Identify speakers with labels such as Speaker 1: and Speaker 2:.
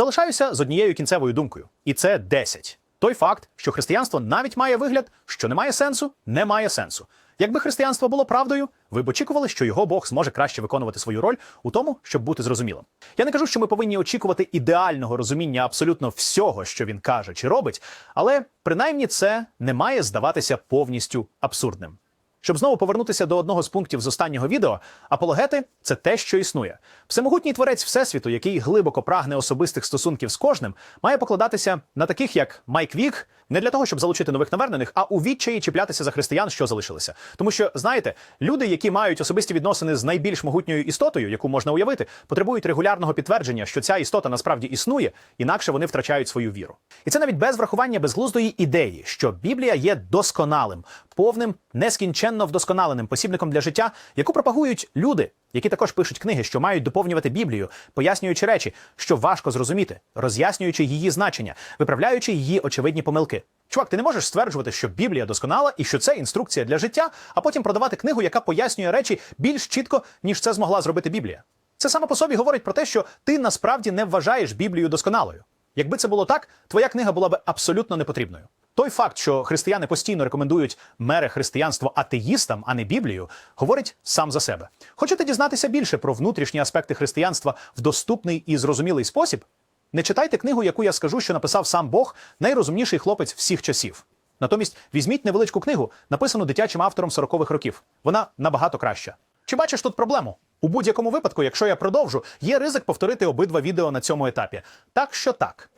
Speaker 1: Залишаюся з однією кінцевою думкою, і це 10. Той факт, що християнство навіть має вигляд, що не має сенсу, не має сенсу. Якби християнство було правдою, ви б очікували, що його Бог зможе краще виконувати свою роль у тому, щоб бути зрозумілим. Я не кажу, що ми повинні очікувати ідеального розуміння абсолютно всього, що він каже чи робить, але принаймні це не має здаватися повністю абсурдним. Щоб знову повернутися до одного з пунктів з останнього відео, апологети це те, що існує. Всемогутній творець Всесвіту, який глибоко прагне особистих стосунків з кожним, має покладатися на таких, як Майк Вік, не для того, щоб залучити нових навернених, а у відчаї чіплятися за християн, що залишилися. Тому що, знаєте, люди, які мають особисті відносини з найбільш могутньою істотою, яку можна уявити, потребують регулярного підтвердження, що ця істота насправді існує, інакше вони втрачають свою віру. І це навіть без врахування безглуздої ідеї, що Біблія є досконалим, повним, нескінченно вдосконаленим посібником для життя, яку пропагують люди, які також пишуть книги, що мають доповнювати Біблію, пояснюючи речі, що важко зрозуміти, роз'яснюючи її значення, виправляючи її очевидні помилки. Чувак, ти не можеш стверджувати, що Біблія досконала і що це інструкція для життя, а потім продавати книгу, яка пояснює речі більш чітко, ніж це змогла зробити Біблія. Це саме по собі говорить про те, що ти насправді не вважаєш Біблію досконалою. Якби це було так, твоя книга була б абсолютно непотрібною. Той факт, що християни постійно рекомендують мере християнство атеїстам, а не Біблію, говорить сам за себе. Хочете дізнатися більше про внутрішні аспекти християнства в доступний і зрозумілий спосіб? Не читайте книгу, яку я скажу, що написав сам Бог, найрозумніший хлопець всіх часів. Натомість візьміть невеличку книгу, написану дитячим автором 40-х років. Вона набагато краща. Чи бачиш тут проблему? У будь-якому випадку, якщо я продовжу, є ризик повторити обидва відео на цьому етапі. Так що так.